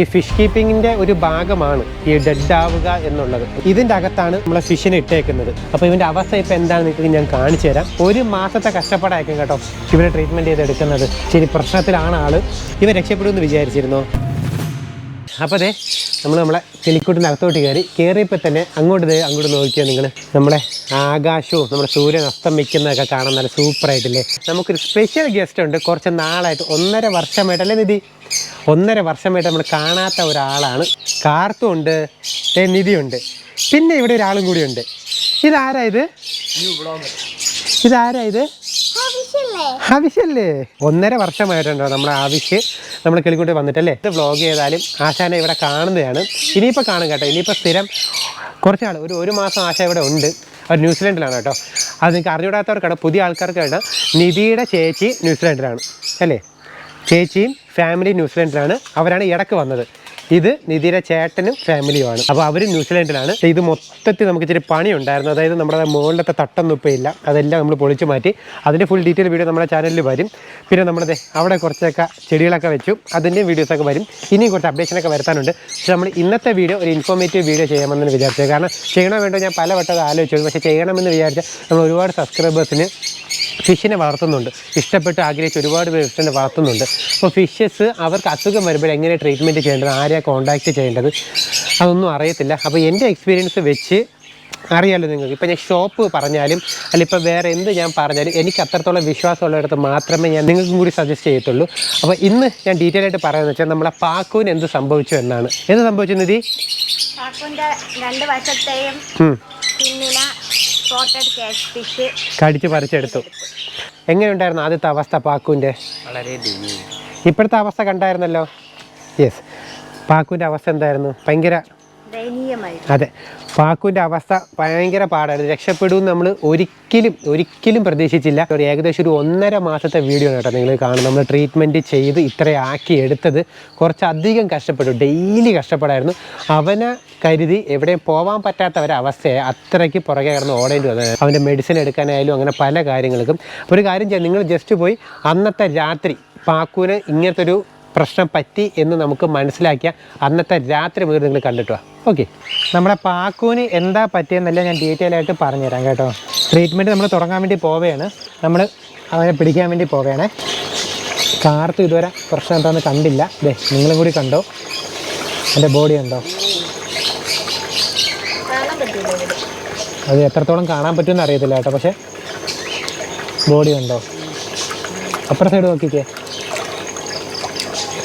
ഈ ഫിഷ് കീപ്പിങ്ങിന്റെ ഒരു ഭാഗമാണ് ഈ ഡെഡ് ആവുക എന്നുള്ളത്. ഇതിന്റെ അകത്താണ് നമ്മളെ ഫിഷിനെ ഇട്ടേക്കുന്നത്. അപ്പോൾ ഇവന്റെ അവസ്ഥ ഇപ്പൊ എന്താണെന്ന് നിങ്ങൾക്ക് ഞാൻ കാണിച്ചു തരാം. ഒരു മാസത്തെ കഷ്ടപ്പാടായിരിക്കും കേട്ടോ ഇവരെ ട്രീറ്റ്മെന്റ് ചെയ്ത് എടുക്കുന്നത് ശരി പ്രശ്നത്തിലാണ് ആൾ. ഇവ രക്ഷപ്പെടുമെന്ന് വിചാരിച്ചിരുന്നോ? അപ്പോൾ അതെ നമ്മൾ നമ്മളെ കിളിക്കൂട്ടിന്റെ അകത്തോട്ട് കയറി കയറിയപ്പോൾ തന്നെ അങ്ങോട്ട് ദേ അങ്ങോട്ട് നോക്കിയാൽ നിങ്ങൾ നമ്മളെ ആകാശവും നമ്മുടെ സൂര്യൻ അസ്തമിക്കുന്നതൊക്കെ കാണാൻ നല്ല സൂപ്പറായിട്ടില്ലേ നമുക്കൊരു സ്പെഷ്യൽ ഗസ്റ്റ് ഉണ്ട്. കുറച്ച് നാളായിട്ട് ഒന്നര വർഷമായിട്ടല്ലേ നിധി ഒന്നര വർഷമായിട്ട് നമ്മൾ കാണാത്ത ഒരാളാണ്. കാർത്തും ഉണ്ട് ദേ നിധിയുണ്ട് പിന്നെ ഇവിടെ ഒരാളും കൂടിയുണ്ട് ഇതാരാ ഇത്? ഇതാരാ ഇത്? ആവശ്യമല്ലേ ഒന്നര വർഷമായിട്ടുണ്ടോ നമ്മുടെ ആവശ്യം? നമ്മൾ കിളിക്കൊണ്ട് വന്നിട്ടല്ലേ? ഇത് വ്ളോഗ് ചെയ്താലും ആശാനെ ഇവിടെ കാണുന്നതാണ്. ഇനിയിപ്പോൾ കാണും കേട്ടോ. ഇനിയിപ്പോൾ സ്ഥിരം കുറച്ചാൾ ഒരു ഒരു മാസം ആശ ഇവിടെ ഉണ്ട്. അവർ ന്യൂസിലൻഡിലാണ് കേട്ടോ. അത് നിങ്ങൾക്ക് അറിഞ്ഞൂടാത്തവർക്കാണ് പുതിയ ആൾക്കാർക്കാണ് നിധിയുടെ ചേച്ചി ന്യൂസിലൻഡിലാണ്. അല്ലേ? ചേച്ചിയും ഫാമിലി ന്യൂസിലൻഡിലാണ്. അവരാണ് ഇടയ്ക്ക് വന്നത്. ഇത് നിധിയുടെ ചേട്ടനും ഫാമിലിയുമാണ് അപ്പോൾ അവർ ന്യൂസിലൻഡിലാണ്. ഇത് മൊത്തത്തിൽ നമുക്ക് ഇച്ചിരി പണി ഉണ്ടായിരുന്നു അതായത് നമ്മുടെ മുകളിലത്തെ തട്ടൊന്നും ഇപ്പോൾ ഇല്ല അതെല്ലാം നമ്മൾ പൊളിച്ചു മാറ്റി. അതിന്റെ ഫുൾ ഡീറ്റെയിൽ വീഡിയോ നമ്മുടെ ചാനലിൽ വരും. പിന്നെ നമ്മുടെ അവിടെ കുറച്ചൊക്കെ ചെടികളൊക്കെ വെച്ചു. അതിന്റെയും വീഡിയോസൊക്കെ വരും. ഇനിയും കുറച്ച് അപ്ഡേഷനൊക്കെ വരുത്താനുണ്ട്. പക്ഷേ നമ്മൾ ഇന്നത്തെ വീഡിയോ ഒരു ഇൻഫോർമേറ്റീവ് വീഡിയോ ചെയ്യാമെന്ന് വിചാരിച്ചത്. കാരണം ചെയ്യണോ വേണ്ടോ ഞാൻ പല വട്ടം അത് ആലോചിച്ചു. പക്ഷേ ചെയ്യണമെന്ന് വിചാരിച്ചാൽ നമ്മൾ ഒരുപാട് സബ്സ്ക്രൈബേഴ്സിന് ഫിഷിനെ വളർത്തുന്നുണ്ട്. ഇഷ്ടപ്പെട്ട് ആഗ്രഹിച്ച് ഒരുപാട് പേര് ഫിഷിനെ വളർത്തുന്നുണ്ട്. അപ്പോൾ ഫിഷസ് അവർക്ക് അസുഖം വരുമ്പോൾ എങ്ങനെ ട്രീറ്റ്മെന്റ് ചെയ്യേണ്ടത് ആരെയാണ് കോൺടാക്റ്റ് ചെയ്യേണ്ടത് അതൊന്നും അറിയത്തില്ല. അപ്പോൾ എന്റെ എക്സ്പീരിയൻസ് വെച്ച് അറിയാമല്ലോ നിങ്ങൾക്ക്. ഇപ്പം ഞാൻ ഷോപ്പ് പറഞ്ഞാലും അല്ല ഇപ്പോൾ വേറെ എന്ത് ഞാൻ പറഞ്ഞാലും എനിക്ക് അത്രത്തോളം വിശ്വാസമുള്ളിടത്ത് മാത്രമേ ഞാൻ നിങ്ങൾക്കും കൂടി സജസ്റ്റ് ചെയ്യത്തുള്ളൂ. അപ്പോൾ ഇന്ന് ഞാൻ ഡീറ്റെയിൽ ആയിട്ട് പറയാമെന്ന് വെച്ചാൽ നമ്മളെ പാക്കുവിന് എന്ത് സംഭവിച്ചു എന്നാണ്. എന്ത് സംഭവിച്ചു നിധി? രണ്ട് വശത്തെയും കടിച്ച് പറിച്ചെടുത്തു. എങ്ങനെയുണ്ടായിരുന്നു ആദ്യത്തെ അവസ്ഥ പാക്കുവിന്റെ? വളരെ ഇപ്പോഴത്തെ അവസ്ഥ കണ്ടായിരുന്നല്ലോ? യെസ് പാക്കുവിന്റെ അവസ്ഥ എന്തായിരുന്നു? ഭയങ്കര അതെ. പാക്കുവിന്റെ അവസ്ഥ ഭയങ്കര പാടാണ് രക്ഷപ്പെടുമെന്ന് നമ്മൾ ഒരിക്കലും ഒരിക്കലും പ്രതീക്ഷിച്ചില്ല. ഒരു ഏകദേശം ഒരു ഒന്നര മാസത്തെ വീഡിയോ കേട്ടോ നിങ്ങൾ കാണും നമ്മൾ ട്രീറ്റ്മെന്റ് ചെയ്ത് ഇത്രയാക്കി എടുത്തത്. കുറച്ചധികം കഷ്ടപ്പെട്ടു. ഡെയിലി കഷ്ടപ്പെടായിരുന്നു. അവനെ കരുതി എവിടെയും പോകാൻ പറ്റാത്ത ഒരവസ്ഥയെ അത്രയ്ക്ക് പുറകെ കിടന്ന് ഓടേണ്ടി വന്നത് അവന്റെ മെഡിസിൻ എടുക്കാനായാലും അങ്ങനെ പല കാര്യങ്ങൾക്കും. ഒരു കാര്യം ചെയ്യാം. നിങ്ങൾ ജസ്റ്റ് പോയി അന്നത്തെ രാത്രി പാക്കുവിന് ഇങ്ങനത്തെ ഒരു പ്രശ്നം പറ്റി എന്ന് നമുക്ക് മനസ്സിലാക്കിയ അന്നത്തെ രാത്രി മുതൽ നിങ്ങൾ കണ്ടിട്ടോ ഓക്കെ നമ്മുടെ പാക്കൂന് എന്താ പറ്റിയെന്നല്ല ഞാൻ ഡീറ്റെയിൽ ആയിട്ട് പറഞ്ഞുതരാം കേട്ടോ. ട്രീറ്റ്മെന്റ് നമ്മൾ തുടങ്ങാൻ വേണ്ടി പോവുകയാണ്. നമ്മൾ അവനെ പിടിക്കാൻ വേണ്ടി പോവുകയാണ്. കാർത്ത് ഇതുവരെ പ്രശ്നം എന്താണെന്ന് കണ്ടില്ല. ദേ നിങ്ങളും കൂടി കണ്ടോ? എന്റെ ബോഡി ഉണ്ടോ? അത് എത്രത്തോളം കാണാൻ പറ്റുമെന്ന് അറിയത്തില്ല കേട്ടോ. പക്ഷേ ബോഡി ഉണ്ടോ? അപ്പുറ സൈഡ് നോക്കിക്കേ.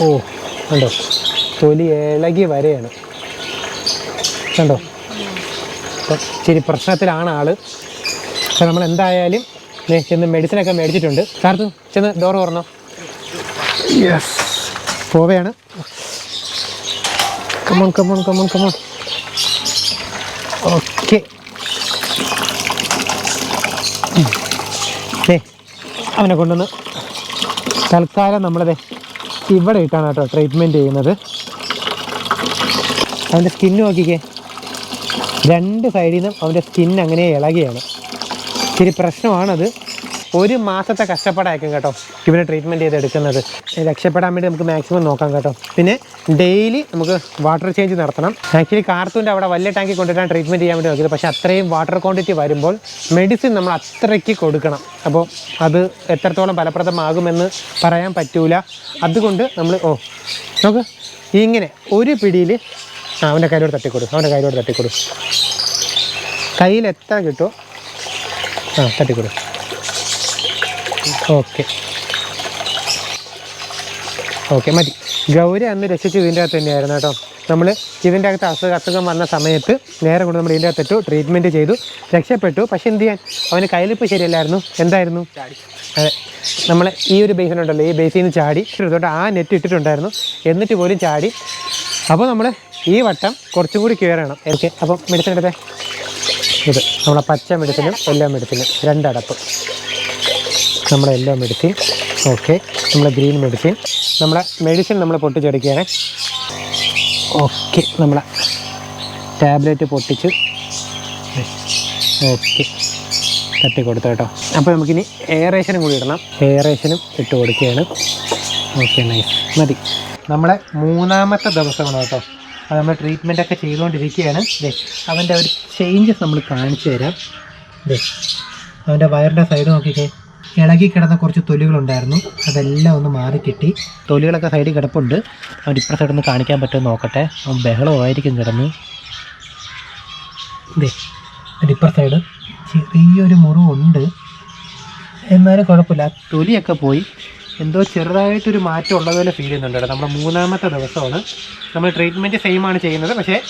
ഓ കണ്ടോ? തൊലി ഇളകി വരെയാണ്. കണ്ടോ? അപ്പം ഇച്ചിരി പ്രശ്നത്തിലാണ് ആൾ. അപ്പം നമ്മൾ എന്തായാലും ചെന്ന് മെഡിസിനൊക്കെ മേടിച്ചിട്ടുണ്ട്. സാർത്ത് ചെന്ന് ഡോർ തുറന്നോ? Yes പോവയാണ് come on come on come on come on okay അവനെ കൊണ്ടുവന്ന് തൽക്കാലം നമ്മളതെ ഇവിടെ ഇട്ടാണ് കേട്ടോ ട്രീറ്റ്മെന്റ് ചെയ്യുന്നത്. അവന്റെ സ്കിൻ നോക്കിക്കേ. രണ്ട് സൈഡിൽ നിന്നും അവന്റെ സ്കിൻ അങ്ങനെ ഇളകിയാണ്. ഇച്ചിരി പ്രശ്നമാണത്. ഒരു മാസത്തെ കഷ്ടപ്പാടായിരിക്കും കേട്ടോ ഇവനെ ട്രീറ്റ്മെന്റ് ചെയ്ത് എടുക്കുന്നത്. രക്ഷപ്പെടാൻ വേണ്ടി നമുക്ക് മാക്സിമം നോക്കാം കേട്ടോ. പിന്നെ ഡെയിലി നമുക്ക് വാട്ടർ ചേഞ്ച് നടത്തണം. ആക്ച്വലി കാർത്തൂന്റെ അവിടെ വലിയ ടാങ്കിൽ കൊണ്ടുവരാൻ ട്രീറ്റ്മെന്റ് ചെയ്യാൻ വേണ്ടി നോക്കിയത്. പക്ഷേ അത്രയും വാട്ടർ ക്വാണ്ടിറ്റി വരുമ്പോൾ മെഡിസിൻ നമ്മൾ അത്രയ്ക്ക് കൊടുക്കണം. അപ്പോൾ അത് എത്രത്തോളം ഫലപ്രദമാകുമെന്ന് പറയാൻ പറ്റൂല. അതുകൊണ്ട് നമ്മൾ ഓ നമുക്ക് ഇങ്ങനെ ഒരു പിടിയിൽ അവന്റെ കയ്യിലോട് തട്ടിക്കൊടു അവന്റെ കയ്യിലോട് തട്ടിക്കൊടു. കയ്യിൽ എത്താൻ കിട്ടുമോ? ആ തട്ടിക്കൊടു. ഓക്കെ. ഓക്കെ മതി. ഗൗരി അന്ന് രക്ഷിച്ച് ഇതിന്റെ അകത്ത് തന്നെയായിരുന്നു കേട്ടോ. നമ്മൾ ഇതിന്റെ അകത്ത് അസുഖ അസുഖം വന്ന സമയത്ത് നേരെ കൊണ്ട് നമ്മൾ ഇതിന്റെ അകത്തിട്ടു ട്രീറ്റ്മെന്റ് ചെയ്തു. രക്ഷപ്പെട്ടു. പക്ഷെ എന്ത് ചെയ്യാൻ? അവന് കയ്യിലിപ്പ് ശരിയല്ലായിരുന്നു. എന്തായിരുന്നു? അതെ. നമ്മൾ ഈ ഒരു ബേസിൻ ഉണ്ടല്ലോ ഈ ബേസിൽ നിന്ന് ചാടി. ഇതുകൊണ്ട് ആ നെറ്റ് ഇട്ടിട്ടുണ്ടായിരുന്നു. എന്നിട്ട് പോലും ചാടി. അപ്പോൾ നമ്മൾ ഈ വട്ടം കുറച്ചും കൂടി കയറണം ഓക്കെ അപ്പം മെഡിസിൻ എടുത്തേ. ഇത് നമ്മളെ പച്ച മെഡിസിനും എല്ലാ മെഡിസിനും രണ്ടടപ്പ്. നമ്മുടെ യെല്ലോ മെഡിസിൻ ഓക്കെ നമ്മുടെ ഗ്രീൻ മെഡിസിൻ നമ്മുടെ മെഡിസിൻ നമ്മൾ പൊട്ടിച്ചെടുക്കുകയാണ്. ഓക്കെ നമ്മളെ ടാബ്ലറ്റ് പൊട്ടിച്ച്. ഓക്കെ തട്ടി കൊടുത്തു കേട്ടോ. അപ്പോൾ നമുക്കിനി എയറേഷനും കൂടി ഇടണം. എയറേഷനും ഇട്ട് കൊടുക്കുകയാണ്. ഓക്കെ നൈസ് മതി. നമ്മളെ മൂന്നാമത്തെ ദിവസമാണ് കേട്ടോ. അത് നമ്മൾ ട്രീറ്റ്മെന്റ് ഒക്കെ ചെയ്തുകൊണ്ടിരിക്കുകയാണ്. ദേ അവന്റെ ഒരു ചേഞ്ചസ് നമ്മൾ കാണിച്ചു തരാം. ദേ അവന്റെ വയറിന്റെ സൈഡ് നോക്കിക്കേ. ഇളകി കിടന്ന കുറച്ച് തൊലികളുണ്ടായിരുന്നു. അതെല്ലാം ഒന്ന് മാറി കിട്ടി തൊലികളൊക്കെ സൈഡിൽ കിടപ്പുണ്ട്. അവൻ ഇപ്പുറ ഒന്ന് കാണിക്കാൻ പറ്റുമോ നോക്കട്ടെ. അവൻ ബഹളമായിരിക്കും കിടന്ന്. അതിന്റെ ഇപ്പുറത്തെ സൈഡ് ചെറിയൊരു മുറിവുണ്ട്. എന്നാലും കുഴപ്പമില്ല. തൊലിയൊക്കെ പോയി. എന്തോ ചെറുതായിട്ടൊരു മാറ്റം ഉള്ളതുപോലെ ഫീൽ ചെയ്യുന്നുണ്ട് കേട്ടോ. നമ്മുടെ മൂന്നാമത്തെ ദിവസമാണ്. നമ്മൾ ട്രീറ്റ്മെന്റ് സെയിം ആണ് ചെയ്യുന്നത്. പക്ഷേ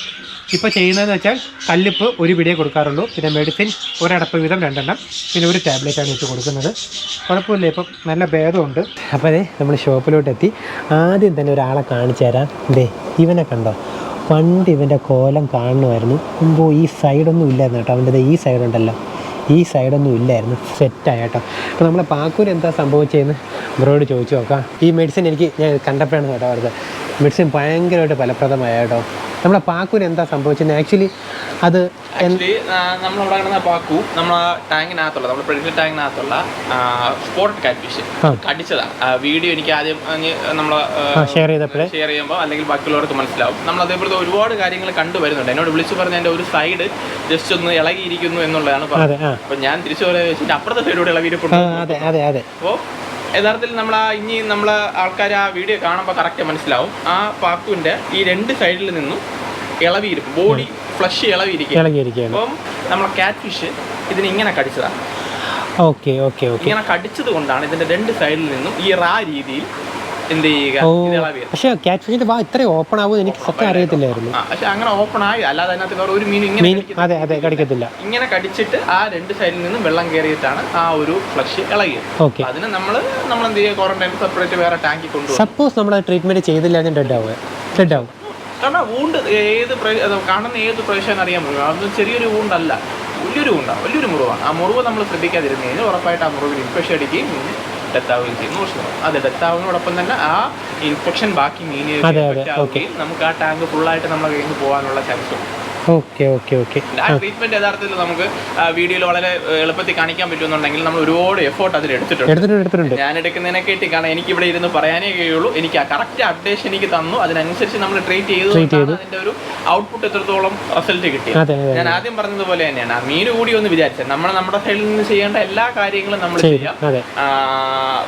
ഇപ്പോൾ ചെയ്യുന്നതെന്ന് വെച്ചാൽ കല്ലിപ്പ് ഒരു പിടിയെ കൊടുക്കാറുള്ളൂ. പിന്നെ മെഡിസിൻ ഒരടപ്പ് വീതം രണ്ടെണ്ണം. പിന്നെ ഒരു ടാബ്ലറ്റാണ് ഇട്ട് കൊടുക്കുന്നത്. കുഴപ്പമില്ല. ഇപ്പം നല്ല ഭേദമുണ്ട്. അപ്പോൾ അതെ നമ്മൾ ഷോപ്പിലോട്ട് എത്തി ആദ്യം തന്നെ ഒരാളെ കാണിച്ചു തരാം. ദേ ഇവനെ കണ്ടോ? പണ്ട് ഇവന്റെ കോലം കാണുമായിരുന്നു. മുമ്പ് ഈ സൈഡൊന്നും ഇല്ലായിരുന്നു കേട്ടോ. അവന്റെ ഈ സൈഡുണ്ടല്ലോ ഈ സൈഡൊന്നും ഇല്ലായിരുന്നു. സെറ്റായ കേട്ടോ. അപ്പോൾ നമ്മളെ പാക്കൂർ എന്താ സംഭവിച്ചതെന്ന് ബ്രോയോട് ചോദിച്ചു നോക്കാം. ഈ മെഡിസിൻ എനിക്ക് ഞാൻ കണ്ടപ്പോഴാണ് കേട്ടോ അവിടുത്തെ മെഡിസിൻ ഭയങ്കരമായിട്ട് ഫലപ്രദമായ കേട്ടോ. നമ്മളെ പാക്കുവിന് എന്താ സംഭവിച്ചത് ആക്ച്വലി അത് നമ്മളവിടെ ആക്ച്വലി നമ്മളിവിടെ കിടന്ന പാക്കു നമ്മളെ ടാങ്കിനകത്തുള്ള നമ്മുടെ പ്രെഡിക്റ്റ് ടാങ്കിനകത്തുള്ള സ്പോട്ടഡ് കാറ്റ് ഫിഷ് ആ. കടിച്ചതാണ് വീഡിയോ എനിക്ക് ആദ്യം നമ്മൾ ആ ഷെയർ ചെയ്തപ്പോഴേ. ഷെയർ ചെയ്യുമ്പോൾ അല്ലെങ്കിൽ ബാക്കിയുള്ളവർക്ക് മനസ്സിലാവും. നമ്മൾ അതേപോലത്തെ ഒരുപാട് കാര്യങ്ങൾ കണ്ടുവരുന്നുണ്ട് എന്നോട് വിളിച്ചു പറഞ്ഞ എന്റെ ഒരു സൈഡ് ജസ്റ്റ് ഒന്ന് ഇളകിയിരിക്കുന്നു എന്നുള്ളതാണ് പറഞ്ഞത്. അപ്പം ഞാൻ തിരിച്ചു പറയാൻ വെച്ചിട്ട് അപ്പുറത്തെ സൈഡിലൂടെ ഇളകിയിരിക്കുന്നു അപ്പോൾ യഥാർത്ഥത്തിൽ നമ്മൾ ആ ഇനി നമ്മൾ ആൾക്കാർ ആ വീഡിയോ കാണുമ്പോൾ കറക്റ്റ് മനസ്സിലാവും. ആ പാക്കുവിന്റെ ഈ രണ്ട് സൈഡിൽ നിന്നും ഇളവിയിരിക്കും ബോഡി ഫ്ലഷ് ഇളവിയിരിക്കും അപ്പം നമ്മൾ കാറ്റ് ഫിഷ് ഇതിന് ഇങ്ങനെ കടിച്ചതാണ് ഓക്കെ ഓക്കെ ഓക്കെ. ഇങ്ങനെ കടിച്ചത് കൊണ്ടാണ് ഇതിന്റെ രണ്ട് സൈഡിൽ നിന്നും ഈ റാ രീതിയിൽ എന്ത് ചെയ്യുക? പക്ഷേ ഫിഷിന്റെ വാ ഇത്രയും ഓപ്പൺ ആവുമെന്ന് എനിക്ക് സത്യം അറിയത്തില്ലായിരുന്നു. പക്ഷെ അങ്ങനെ ഓപ്പൺ ആയി. അല്ലാതെ അതിനകത്ത് വേറെ ഒരു മീൻ ഇങ്ങനെ അതെ അതെ കടിക്കത്തില്ല. ഇങ്ങനെ കടിച്ചിട്ട് ആ രണ്ട് സൈഡിൽ നിന്നും വെള്ളം കയറിയിട്ടാണ് ആ ഒരു ഫ്ലഷ് ഇളകിയത്. ഓക്കെ. അതിന് നമ്മൾ നമ്മൾ എന്ത് ചെയ്യുക? ക്വാറന്റൈൻ സെപ്പറേറ്റ് വേറെ ടാങ്കിൽ കൊണ്ടുപോകും സപ്പോസ് നമ്മൾ ട്രീറ്റ്മെന്റ് ചെയ്തില്ല ഡെഡ് ആവുക. ഡെഡ് ആവും. കാരണം വൂണ്ട് ഏത് കാണുന്ന ഏത് പ്രദേശം അറിയാൻ പറ്റും? അത് ചെറിയൊരു വൂണ്ടല്ല വലിയൊരു വൂണ്ടാണ് വലിയൊരു മുറിവാണ്. ആ മുറിവ് നമ്മൾ ശ്രദ്ധിക്കാതിരുന്നു കഴിഞ്ഞാൽ ഉറപ്പായിട്ട് ആ മുറിവിൽ ഇൻഫെക്ഷൻ അടിക്കുകയും പിന്നെ ഡെത്ത് ആവുകയും ചെയ്യുന്നു ആ അത് ഡെത്ത് ആവുന്നതോടൊപ്പം തന്നെ ആ ഇൻഫെക്ഷൻ ബാക്കി ആവുകയും നമുക്ക് ആ ടാങ്ക് ഫുള്ളായിട്ട് നമ്മളെ കയ്യിൽ നിന്ന് പോകാനുള്ള ചാൻസ് ഉണ്ട്. Okay okay okay. ആ ട്രീറ്റ്മെന്റ് യഥാർത്ഥത്തിൽ നമുക്ക് വീഡിയോയിൽ വളരെ എളുപ്പത്തിൽ കാണിക്കാൻ പറ്റുന്നുണ്ടെങ്കിൽ നമ്മൾ ഒരുപാട് എഫേർട്ട് അതിൽ എടുത്തിട്ടുണ്ട്. എടുത്തിട്ടുണ്ട് എടുത്തിട്ടുണ്ട്. ഞാൻ എടുക്കുന്നതിനെ കേട്ടി കാരണം എനിക്ക് ഇവിടെ ഇരുന്ന് പറയാനേ കഴിയുള്ളൂ. എനിക്ക് ആ കറക്റ്റ് അപ്ഡേഷൻ എനിക്ക് തന്നു. അതിനനുസരിച്ച് നമ്മൾ ട്രീറ്റ് ചെയ്തു അതിന്റെ ഒരു ഔട്ട്പുട്ട് എത്രത്തോളം റിസൾട്ട് അതെ ഞാൻ ആദ്യം പറഞ്ഞതുപോലെ തന്നെയാണ്. ആ മീൻ കൂടി ഒന്ന് വിചാരിച്ചത് നമ്മൾ നമ്മുടെ സൈഡിൽ നിന്ന് ചെയ്യേണ്ട എല്ലാ കാര്യങ്ങളും നമ്മൾ ചെയ്യാം.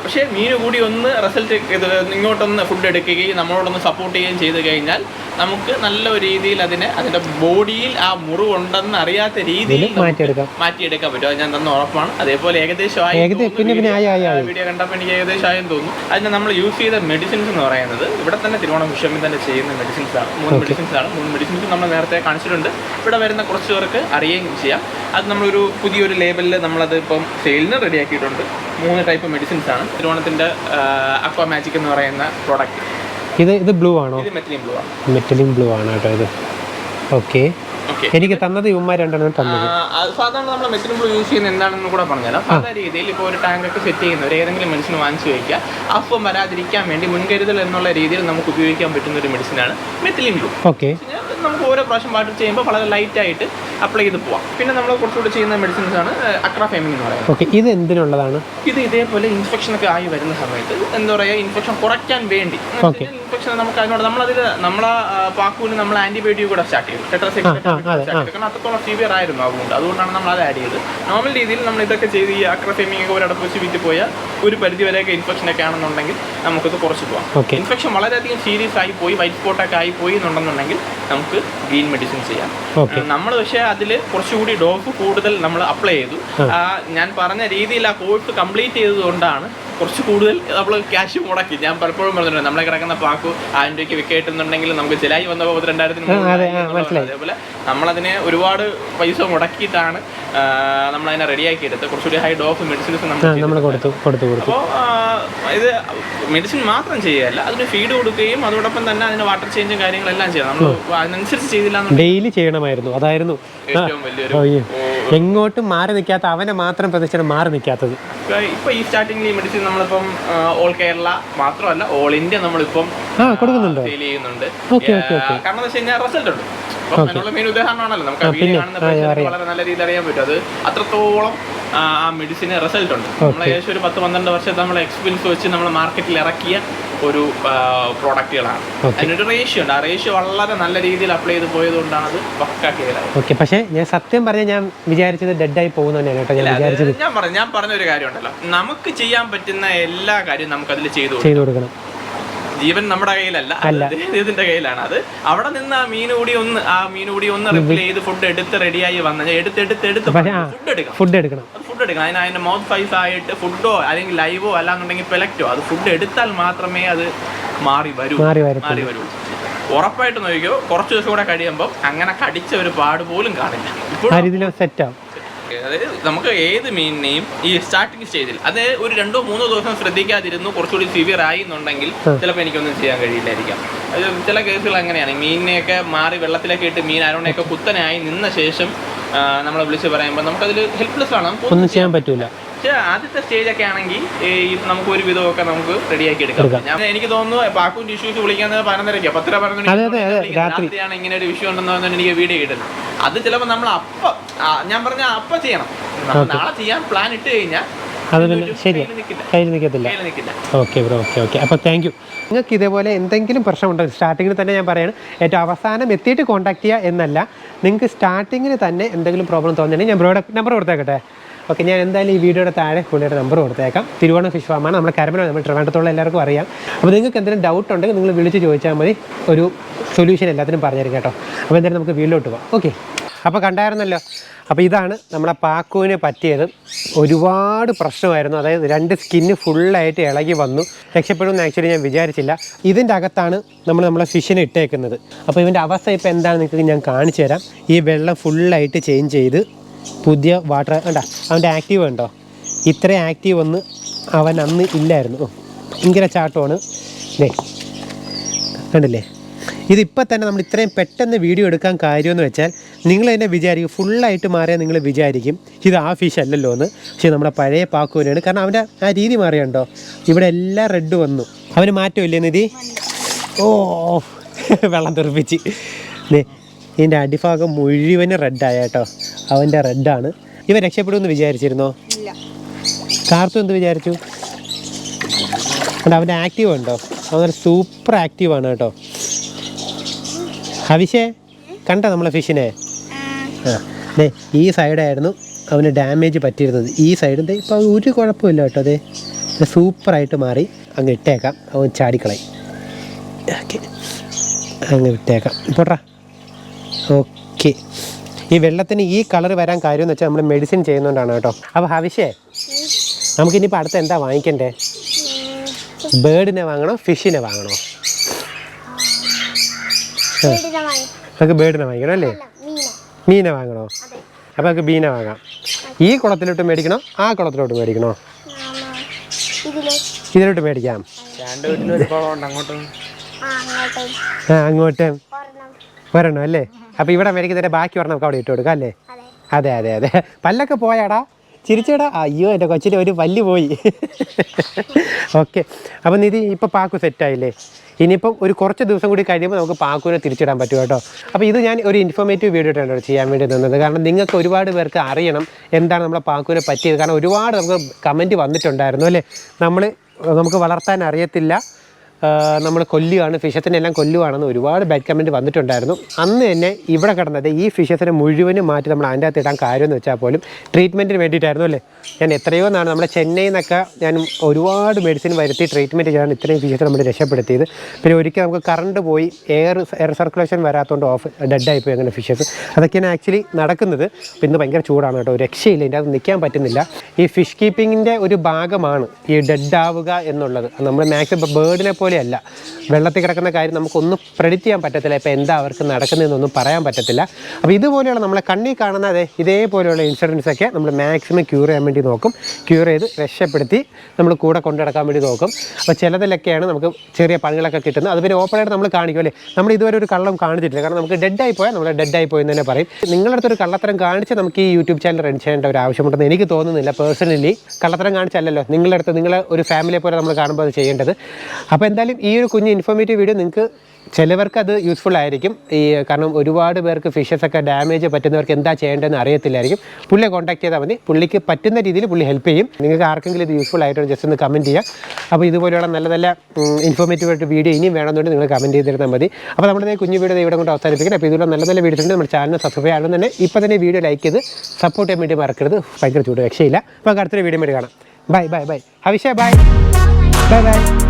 പക്ഷേ മീൻ കൂടി ഒന്ന് റിസൾട്ട് ഇങ്ങോട്ടൊന്ന് ഫുഡ് എടുക്കുകയും നമ്മളോടൊന്ന് സപ്പോർട്ട് ചെയ്യുകയും ചെയ്തു കഴിഞ്ഞാൽ നമുക്ക് നല്ല രീതിയിൽ അതിനെ അതിന്റെ ബോഡിയിൽ ആ മുറിവുണ്ടെന്ന് അറിയാത്ത രീതിയിൽ മാറ്റിയെടുക്കാം. മാറ്റിയെടുക്കാൻ പറ്റും. അത് ഞാൻ തന്ന ഉറപ്പാണ്. അതേപോലെ ഏകദേശം ആയി വീഡിയോ കണ്ടപ്പോൾ എനിക്ക് ഏകദേശം ആയെന്ന് തോന്നുന്നു. അതിന് നമ്മൾ യൂസ് ചെയ്ത മെഡിസിൻസ് എന്ന് പറയുന്നത് ഇവിടെ തന്നെ തിരുവോണം വിഷമിൽ തന്നെ ചെയ്യുന്ന മെഡിസിൻസ് ആണ്. മൂന്ന് മെഡിസിൻസ് ആണ്. മൂന്ന് മെഡിസിൻസ് നമ്മൾ നേരത്തെ കാണിച്ചിട്ടുണ്ട്. ഇവിടെ വരുന്ന കുറച്ച് പേർക്ക് അറിയുകയും ചെയ്യാം. അത് നമ്മളൊരു പുതിയൊരു ലേബലിൽ നമ്മളത് ഇപ്പം സെയിലിന് റെഡിയാക്കിയിട്ടുണ്ട് മൂന്ന് ടൈപ്പ് മെഡിസിൻസ് ആണ്. തിരുവോണത്തിന്റെ അക്വാ മാജിക് എന്ന് പറയുന്ന പ്രോഡക്റ്റ് ഇത് ഇത് ബ്ലൂ ആണോ? മെത്തിലിൻ ബ്ലൂ ആണ്. കേട്ടോ ഇത്. ഓക്കെ എനിക്ക് തന്നത് ഇവന്മാർ രണ്ടെണ്ണം തന്നത്. സാധാരണ നമ്മൾ മെത്തിലിൻ ബ്ലൂ യൂസ് ചെയ്യുന്ന എന്താണെന്ന് കൂടെ പറഞ്ഞുതരാം. സാധാരണ രീതിയിൽ ഇപ്പോൾ ഒരു ടാങ്കൊക്കെ സെറ്റ് സെറ്റ് ഒരു ഏതെങ്കിലും മെഡിസിൻ വാങ്ങിച്ചു വയ്ക്കുക അസുഖം വരാതിരിക്കാൻ വേണ്ടി മുൻകരുതൽ എന്നുള്ള രീതിയിൽ നമുക്ക് ഉപയോഗിക്കാൻ പറ്റുന്ന ഒരു മെഡിസിനാണ് മെത്തിലിൻ ബ്ലൂ ഓക്കെ നമുക്ക് ഓരോ പ്രാവശ്യം വാട്ടർ ചെയ്യുമ്പോൾ വളരെ ലൈറ്റ് ആയിട്ട് അപ്ലൈ ചെയ്ത് പോവാം. പിന്നെ നമ്മൾ കുറച്ചുകൂടി ചെയ്യുന്ന മെഡിസിൻസ് ആണ് അക്രാഫേമിംഗ് എന്ന് പറയുന്നത്. ഓക്കെ ഇത് എന്തിനുള്ളതാണ്? ഇത് ഇതേപോലെ ഇൻഫെക്ഷൻ ഒക്കെ ആയി വരുന്ന സമയത്ത് എന്താ പറയുക ഇൻഫെക്ഷൻ കുറയ്ക്കാൻ വേണ്ടി. ഇൻഫെക്ഷൻ നമുക്ക് അതിനോട് നമ്മളതിൽ നമ്മളെ പാക്കൂന് നമ്മൾ ആന്റിബയോട്ടിക് കൂടെ സ്റ്റാർട്ട് ചെയ്തു ആ. കാരണം അത്രത്തോളം സീവിയർ ആയിരുന്നു അതുകൊണ്ട്. അതുകൊണ്ടാണ് നമ്മൾ അത് ആഡ് ചെയ്തത്. നോർമൽ രീതിയിൽ നമ്മൾ ഇതൊക്കെ ചെയ്ത് ഈ അക്രഫെമിങ് ഒക്കെ ഒരടപ്പ് വെച്ച് വിറ്റ് പോയാൽ ഒരു പരിധി വരെയൊക്കെ ഇൻഫെക്ഷൻ ഒക്കെ ആണെന്നുണ്ടെങ്കിൽ നമുക്കത് കുറച്ച് പോകാം ഓക്കെ. ഇൻഫെക്ഷൻ വളരെയധികം സീരിയസ് ആയി പോയി വൈറ്റ് സ്പോട്ടൊക്കെ ആയി പോയി എന്നുണ്ടെന്നുണ്ടെങ്കിൽ നമുക്ക് ഗ്രീൻ മെഡിസിൻ ചെയ്യാം. നമ്മൾ പക്ഷേ അതിൽ കുറച്ചുകൂടി ഡോസ് കൂടുതൽ നമ്മൾ അപ്ലൈ ചെയ്തു. ആ, ഞാൻ പറഞ്ഞ രീതിയിൽ ആ കോഴ്സ് കംപ്ലീറ്റ് ചെയ്തതുകൊണ്ടാണ് കുറച്ച് കൂടുതൽ നമ്മൾ ക്യാഷ് മുടക്കി. ഞാൻ പലപ്പോഴും പറഞ്ഞിട്ടുണ്ട് നമ്മളെ കിടക്കുന്ന പാക്കു ആയിരം രൂപയ്ക്ക് നമുക്ക് ജലായി വന്നപ്പോൾ പോകുന്നത് മനസ്സിലായി. അതേപോലെ നമ്മളതിനെ ഒരുപാട് പൈസ മുടക്കിയിട്ടാണ് നമ്മളതിനെ റെഡിയാക്കി എടുത്തത്. കുറച്ചുകൂടി ഹൈ ഡോഫ് മെഡിസിൻസ് നമ്മൾ കൊടുത്തു കൊടുത്തു കൊടുത്തു. ഇത് മെഡിസിൻ മാത്രം ചെയ്യുകയല്ല അതിന് ഫീഡ് കൊടുക്കുകയും അതോടൊപ്പം തന്നെ അതിന് വാട്ടർ ചേഞ്ചും കാര്യങ്ങളെല്ലാം ചെയ്യണം നമ്മൾ അതിനനുസരിച്ച് ചെയ്തില്ല ഡെയിലി ചെയ്യണമായിരുന്നു അതായിരുന്നു. ഏറ്റവും വലിയൊരു എങ്ങോട്ടും മാറി നിൽക്കാത്ത അവനെ മാത്രം പ്രതീക്ഷിച്ചാണ് മാറി നിൽക്കാത്തത്. ഇപ്പൊ ഈ സ്റ്റാർട്ടിംഗിൽ ഈ മെഡിസിൻ നമ്മളിപ്പം ഓൾ കേരള മാത്രമല്ല ഓൾ ഇന്ത്യ നമ്മളിപ്പം കൊടുക്കുന്നുണ്ട്. കാരണം വെച്ച് കഴിഞ്ഞാൽ റിസൾട്ട് ഉണ്ട്. മെയിൻ ഉദാഹരണമാണല്ലോ. നമുക്ക് വളരെ നല്ല രീതിയിൽ അറിയാൻ പറ്റും. അത് അത്രത്തോളം ആ മെഡിസിന് റിസൾട്ട് ഉണ്ട്. നമ്മൾ ഏകദേശം ഒരു പത്ത് പന്ത്രണ്ട് വർഷത്തെ നമ്മൾ എക്സ്പീരിയൻസ് വെച്ച് നമ്മൾ മാർക്കറ്റിൽ ഇറക്കിയ ഒരു പ്രോഡക്റ്റുകളാണ്. അതിനൊരു റേഷ്യോ ഉണ്ട്. ആ റേഷ്യോ വളരെ നല്ല രീതിയിൽ അപ്ലൈ ചെയ്ത് പോയതുകൊണ്ടാണ് അത് പക്കാക്കിയത് ഓക്കെ പക്ഷേ ഞാൻ സത്യം പറഞ്ഞ ഞാൻ വിചാരിച്ചത് ഡെഡായി പോകുന്നതന്നെയാണ് കേട്ടോ. ഞാൻ വിചാരിച്ചത് ഞാൻ പറഞ്ഞു ഞാൻ പറഞ്ഞൊരു കാര്യമുണ്ടല്ലോ. നമുക്ക് ചെയ്യാൻ പറ്റുന്ന എല്ലാ കാര്യവും നമുക്ക് അതിൽ ചെയ്തു ചെയ്തു കൊടുക്കണം. ജീവൻ നമ്മുടെ കയ്യിലല്ല. ഇതിന്റെ കയ്യിലാണ്. അത് അവിടെ നിന്ന് ആ മീൻ കൂടി ഒന്ന് ആ മീൻ കൂടി ഒന്ന് റിപ്ലൈ ചെയ്ത് ഫുഡ് എടുത്ത് റെഡിയായി വന്ന. എടുത്ത് എടുത്ത് എടുത്ത് ഫുഡ് എടുക്കണം. ഫുഡ് എടുക്കണം. ഫുഡ് എടുക്കണം. അതിന് അതിന്റെ മൗത്ത് ഫൈസ് ആയിട്ട് ഫുഡോ അല്ലെങ്കിൽ ലൈവോ അല്ലാന്നുണ്ടെങ്കിൽ പെലക്റ്റോ അത് ഫുഡ് എടുത്താൽ മാത്രമേ അത് മാറി വരൂ. മാറി വരൂ. ഉറപ്പായിട്ട് നോക്കിയോ കുറച്ച് ദിവസം കൂടെ കഴിയുമ്പോൾ അങ്ങനെ കടിച്ച ഒരു പാട് പോലും കാണില്ല. സെറ്റ് ആവും. അതായത് നമുക്ക് ഏത് മീനിനെയും ഈ സ്റ്റാർട്ടിങ് സ്റ്റേജിൽ അത് ഒരു രണ്ടോ മൂന്നോ ദിവസം ശ്രദ്ധിക്കാതിരുന്നു കുറച്ചുകൂടി സിവിയർ ആയി എന്നുണ്ടെങ്കിൽ ചിലപ്പോൾ എനിക്കൊന്നും ചെയ്യാൻ കഴിയില്ലായിരിക്കാം. അത് ചില കേസുകൾ അങ്ങനെയാണ്. മീനിനെയൊക്കെ മാറി വെള്ളത്തിലേക്ക് ഇട്ട് മീൻ അരോണയൊക്കെ കുത്തനായി നിന്ന ശേഷം നമ്മളെ വിളിച്ച് പറയുമ്പോൾ നമുക്കതിൽ ഹെൽപ്ലെസ് ആണ്. ഒന്നും ചെയ്യാൻ പറ്റൂല. പക്ഷേ ആദ്യത്തെ സ്റ്റേജ് ഒക്കെ ആണെങ്കിൽ നമുക്ക് ഒരു വിധമൊക്കെ നമുക്ക് റെഡിയാക്കി എടുക്കാം. ഞാൻ എനിക്ക് തോന്നുന്നു പാക്കും ടിഷ്യൂസ് വിളിക്കുന്നത് പതിനൊന്നരയ്ക്കോ. പത്തര പതിനൊന്ന് അതെ, അതെ, അതെ, രാത്രി. രാത്രിയാണ് ഇങ്ങനെ ഒരു വിഷയം ഉണ്ടെന്ന് പറഞ്ഞാൽ എനിക്ക് വീഡിയോ കിട്ടുന്നത് അത് ചിലപ്പോൾ നമ്മൾ അപ്പ ഞാൻ പറഞ്ഞ അപ്പൊ ചെയ്യണം. നാളെ ചെയ്യാൻ പ്ലാൻ ഇട്ട് കഴിഞ്ഞാൽ അത് പിന്നെ ശരിയാ. കയ്യിൽ നിൽക്കില്ല കയ്യിൽ നിൽക്കത്തില്ല ഓക്കെ ബ്രോ ഓക്കെ ഓക്കെ. അപ്പോൾ താങ്ക് യു നിങ്ങൾക്ക് ഇതേപോലെ എന്തെങ്കിലും പ്രശ്നമുണ്ടോ? സ്റ്റാർട്ടിങ്ങിൽ തന്നെ ഞാൻ പറയുന്നത് ഏറ്റവും അവസാനം എത്തിയിട്ട് കോൺടാക്ട് ചെയ്യുക എന്നല്ല. നിങ്ങൾക്ക് സ്റ്റാർട്ടിങ്ങിൽ തന്നെ എന്തെങ്കിലും പ്രോബ്ലം തോന്നുന്നുണ്ടെങ്കിൽ ഞാൻ ബ്രോയുടെ നമ്പർ കൊടുത്തേക്കട്ടെ. ഓക്കെ ഞാൻ എന്തായാലും ഈ വീഡിയോയുടെ താഴെ പുള്ളിയുടെ നമ്പർ കൊടുത്തേക്കാം. തിരുവോണം ഫിഷ് ഫാമാണ് നമ്മുടെ കരമന നമ്മൾ ട്രിവാൻഡ്രത്തുള്ള എല്ലാവർക്കും അറിയാം. അപ്പോൾ നിങ്ങൾക്ക് എന്തെങ്കിലും ഡൗട്ട് ഉണ്ടെങ്കിൽ നിങ്ങൾ വിളിച്ച് ചോദിച്ചാൽ മതി. ഒരു സൊല്യൂഷൻ എല്ലാത്തിനും പറഞ്ഞുതരും കേട്ടോ. അപ്പോൾ എന്തായാലും നമുക്ക് വീട്ടിലോട്ട് പോകാം ഓക്കെ. അപ്പോൾ കണ്ടായിരുന്നല്ലോ. അപ്പോൾ ഇതാണ് നമ്മുടെ പാക്കുവിന് പറ്റിയത്. ഒരുപാട് പ്രശ്നമായിരുന്നു. അതായത് രണ്ട് സ്കിന്ന് ഫുള്ളായിട്ട് ഇളകി വന്നു. രക്ഷപ്പെടുമെന്ന് ആക്ച്വലി ഞാൻ വിചാരിച്ചില്ല. ഇതിന്റെ അകത്താണ് നമ്മൾ നമ്മളെ ഫിഷിനെ ഇട്ടേക്കുന്നത്. അപ്പോൾ ഇവന്റെ അവസ്ഥ ഇപ്പോൾ എന്താണെന്ന് നിങ്ങൾക്ക് ഞാൻ കാണിച്ചു തരാം. ഈ വെള്ളം ഫുള്ളായിട്ട് ചേഞ്ച് ചെയ്ത് പുതിയ വാട്ടർ കണ്ട? അവന്റെ ആക്റ്റീവ് ഉണ്ടോ? ഇത്ര ആക്റ്റീവ് ഒന്ന് അവൻ അന്ന് ഇല്ലായിരുന്നു. ഭയങ്കര ചാട്ടമാണ്. കണ്ടില്ലേ? ഇതിപ്പോൾ തന്നെ നമ്മൾ ഇത്രയും പെട്ടെന്ന് വീഡിയോ എടുക്കാൻ കാര്യമെന്ന് വെച്ചാൽ നിങ്ങൾ തന്നെ വിചാരിക്കും ഫുള്ളായിട്ട് മാറിയാൽ നിങ്ങൾ വിചാരിക്കും ഇത് ആ ഫിഷ് അല്ലല്ലോ എന്ന്. പക്ഷേ നമ്മുടെ പഴയ പാക്കുവിനാണ് കാരണം അവന്റെ ആ രീതി മാറിയുണ്ടോ? ഇവിടെ എല്ലാം റെഡ് വന്നു. അവന് മാറ്റമില്ലേ നിധി? ഓ വെള്ളം തെറിപ്പിച്ച്. ഇതിന്റെ അടിഭാഗം മുഴുവനും റെഡായ കേട്ടോ. അവന്റെ റെഡാണ് ഇവൻ രക്ഷപ്പെടുമെന്ന് വിചാരിച്ചിരുന്നോ? കാർത്തു എന്ത് വിചാരിച്ചു? അവന്റെ ആക്റ്റീവ് ഉണ്ടോ? അവൻ സൂപ്പർ ആക്റ്റീവാണ് കേട്ടോ. ഹവിഷേ കണ്ടോ നമ്മളെ ഫിഷിനെ? ആ ഈ സൈഡായിരുന്നു അവന് ഡാമേജ് പറ്റിയിരുന്നത്. ഈ സൈഡിൽ ദേ ഇപ്പോൾ ഒരു കുഴപ്പമില്ല കേട്ടോ അതെ സൂപ്പറായിട്ട് മാറി. അങ്ങ് ഇട്ടേക്കാം. അവൻ ചാടിക്കളയും. ഓക്കെ. അങ്ങ് ഇട്ടേക്കാം. പോട്ടാ ഓക്കെ. ഈ വെള്ളത്തിന് ഈ കളർ വരാൻ കാര്യം എന്ന് വെച്ചാൽ നമ്മൾ മെഡിസിൻ ചെയ്യുന്നതുകൊണ്ടാണ് കേട്ടോ. അപ്പോൾ ഹവിഷേ നമുക്കിനിയിപ്പോൾ അടുത്ത് എന്താ വാങ്ങിക്കണ്ടേ? ബേർഡിനെ വാങ്ങണോ ഫിഷിനെ വാങ്ങണോ? നമുക്ക് ബേർഡിനെ വാങ്ങിക്കണം അല്ലേ? മീനെ വാങ്ങണോ? അപ്പോൾ നമുക്ക് മീനെ വാങ്ങാം. ഈ കുളത്തിലോട്ട് മേടിക്കണോ? ആ കുളത്തിലോട്ട് മേടിക്കണോ? ഇതിൽ ഇതിലോട്ട് മേടിക്കാം. അങ്ങോട്ട് ആ വരണോ അല്ലേ? അപ്പോൾ ഇവിടെ മേടിക്കുന്നതിന്റെ ബാക്കി ഒരെണ്ണം നമുക്ക് അവിടെ ഇട്ട് കൊടുക്കാം അല്ലേ? അതെ അതെ അതെ. അതെ പല്ലൊക്കെ പോയാടാ. ചിരിച്ചേടാ. അയ്യോ എന്റെ കൊച്ചിന്റെ ഒരു പല്ല് പോയി. ഓക്കെ അപ്പം നിധി ഇപ്പോൾ പാക്കു സെറ്റായില്ലേ ഇനിയിപ്പം ഒരു കുറച്ച് ദിവസം കൂടി കഴിയുമ്പോൾ നമുക്ക് പാക്കൂനെ തിരിച്ചിടാൻ പറ്റും കേട്ടോ. അപ്പോൾ ഇത് ഞാൻ ഒരു ഇൻഫോർമേറ്റീവ് വീഡിയോ ആയിട്ടാണ് ചെയ്യാൻ വേണ്ടി നിന്നത്. കാരണം നിങ്ങൾക്ക് ഒരുപാട് പേർക്ക് അറിയണം എന്താണ് നമ്മളെ പാക്കൂനെ പറ്റിയത്. കാരണം ഒരുപാട് നമുക്ക് കമന്റ് വന്നിട്ടുണ്ടായിരുന്നു അല്ലേ? നമ്മൾ നമുക്ക് വളർത്താൻ അറിയത്തില്ല. നമ്മൾ കൊല്ലുകയാണ് ഫിഷത്തിനെ എല്ലാം കൊല്ലുകയാണെന്ന് ഒരുപാട് ബാഡ് കമന്റ് വന്നിട്ടുണ്ടായിരുന്നു. അന്ന് തന്നെ ഇവിടെ കിടന്നത് ഈ ഫിഷസിനെ മുഴുവനും മാറ്റി നമ്മൾ അതിന്റെ അകത്ത് ഇടാൻ കാര്യമെന്ന് വെച്ചാൽ പോലും ട്രീറ്റ്മെന്റിന് വേണ്ടിയിട്ടായിരുന്നു അല്ലേ? ഞാൻ എത്രയോ നാണ് നമ്മുടെ ചെന്നൈയിൽ നിന്നൊക്കെ ഞാൻ ഒരുപാട് മെഡിസിൻ വരുത്തി ട്രീറ്റ്മെന്റ് ചെയ്യാൻ ഇത്രയും ഫിഷസ് നമ്മൾ രക്ഷപ്പെടുത്തിയത്. പിന്നെ ഒരിക്കൽ നമുക്ക് കറണ്ട് പോയി എയർ എയർ സർക്കുലേഷൻ വരാത്തതുകൊണ്ട് ഓഫ് ഡെഡായി പോയി അങ്ങനെ ഫിഷസ് അതൊക്കെയാണ് ആക്ച്വലി നടക്കുന്നത്. ഇന്ന് ഭയങ്കര ചൂടാണ് കേട്ടോ രക്ഷയില്ല ഇതിന്റെ അത് നിൽക്കാൻ പറ്റുന്നില്ല. ഈ ഫിഷ് കീപ്പിങ്ങിന്റെ ഒരു ഭാഗമാണ് ഈ ഡെഡ് ആവുക എന്നുള്ളത്. നമ്മൾ മാക്സിമം ബേർഡിനെ പോലെയല്ല. വെള്ളത്തിൽ കിടക്കുന്ന കാര്യം നമുക്കൊന്നും പ്രെഡിക്റ്റ് ചെയ്യാൻ പറ്റത്തില്ല. ഇപ്പോൾ എന്താ അവർക്ക് നടക്കുന്നതെന്നൊന്നും പറയാൻ പറ്റത്തില്ല. അപ്പോൾ ഇതുപോലെയുള്ള നമ്മളെ കണ്ണിൽ കാണുന്ന അതെ ഇതേപോലെയുള്ള ഇൻഷുറൻസ് ഒക്കെ നമ്മൾ മാക്സിമം ക്യൂർ ചെയ്യാൻ വേണ്ടി നോക്കും. ക്യൂർ ചെയ്ത് രക്ഷപ്പെടുത്തി നമ്മൾ കൂടെ കൊണ്ടു നടക്കാൻ വേണ്ടി നോക്കും. അപ്പോൾ ചിലതിലൊക്കെയാണ് നമുക്ക് ചെറിയ പണികളൊക്കെ കിട്ടുന്നത്. അത് പിന്നെ ഓപ്പണായിട്ട് നമ്മൾ കാണിക്കും അല്ലേ? നമ്മൾ ഇതുവരെ ഒരു കള്ളം കാണിച്ചിട്ടില്ല. കാരണം നമുക്ക് ഡെഡായി പോയാൽ നമ്മൾ ഡെഡായി പോയെന്ന് തന്നെ പറയും. നിങ്ങളുടെ അടുത്തൊരു കള്ളത്തരം കാണിച്ച് നമുക്ക് ഈ യൂട്യൂബ് ചാനൽ റൺ ചെയ്യേണ്ട ഒരു ആവശ്യമുണ്ടെന്ന് എനിക്ക് തോന്നുന്നില്ല പേഴ്സണലി കള്ളത്തരം കാണിച്ചല്ലല്ലോ. നിങ്ങളുടെ അടുത്ത് നിങ്ങളെ ഒരു ഫാമിലിയെ പോലെ നമ്മൾ കാണുമ്പോൾ അത് ചെയ്യേണ്ടത്. അപ്പോൾ ഈ ഒരു കുഞ്ഞ് ഇൻഫോർമേറ്റീവ് വീഡിയോ നിങ്ങൾക്ക് ചിലവർക്ക് അത് യൂസ്ഫുൾ ആയിരിക്കും. ഈ കാരണം ഒരുപാട് പേർക്ക് ഫിഷസ് ഒക്കെ ഡാമേജ് പറ്റുന്നവർക്ക് എന്താ ചെയ്യേണ്ടതെന്ന് അറിയത്തില്ലായിരിക്കും. പുള്ളിയെ കോൺടാക്ട് ചെയ്താൽ മതി. പുള്ളിക്ക് പറ്റുന്ന രീതിയിൽ പുള്ളി ഹെൽപ്പ് ചെയ്യും. നിങ്ങൾക്ക് ആർക്കെങ്കിലും ഇത് യൂസ്ഫുൾ ആയിട്ടുണ്ട് ജസ്റ്റ് ഒന്ന് കമന്റ് ചെയ്യുക അപ്പോൾ ഇതുപോലെയുള്ള നല്ല നല്ല ഇൻഫോർമേറ്റീവ് ആയിട്ട് വീഡിയോ ഇനിയും വേണമെന്നുണ്ട് നിങ്ങൾ കമന്റ് ചെയ്തിരുന്നാൽ മതി. അപ്പോൾ നമ്മുടെ കുഞ്ഞു വീഡിയോ ഇവിടെ കൊണ്ട് അവസാനിപ്പിക്കണം അപ്പോൾ ഇതുപോലെ നല്ല നല്ല വീഡിയോസ് ഉണ്ട് നമ്മുടെ ചാനൽ സബ്സ്ക്രൈബ് ആണെന്ന് തന്നെ ഇപ്പോൾ തന്നെ വീഡിയോ ലൈക്ക് ചെയ്ത് സപ്പോർട്ട് ചെയ്യാൻ വേണ്ടി മറക്കരുത്. ഭയങ്കര ചൂട് രക്ഷയില്ല. അപ്പോൾ അടുത്തൊരു വീഡിയോ വേണ്ടി കാണാം. Bye bye bye Havisha bye bye bye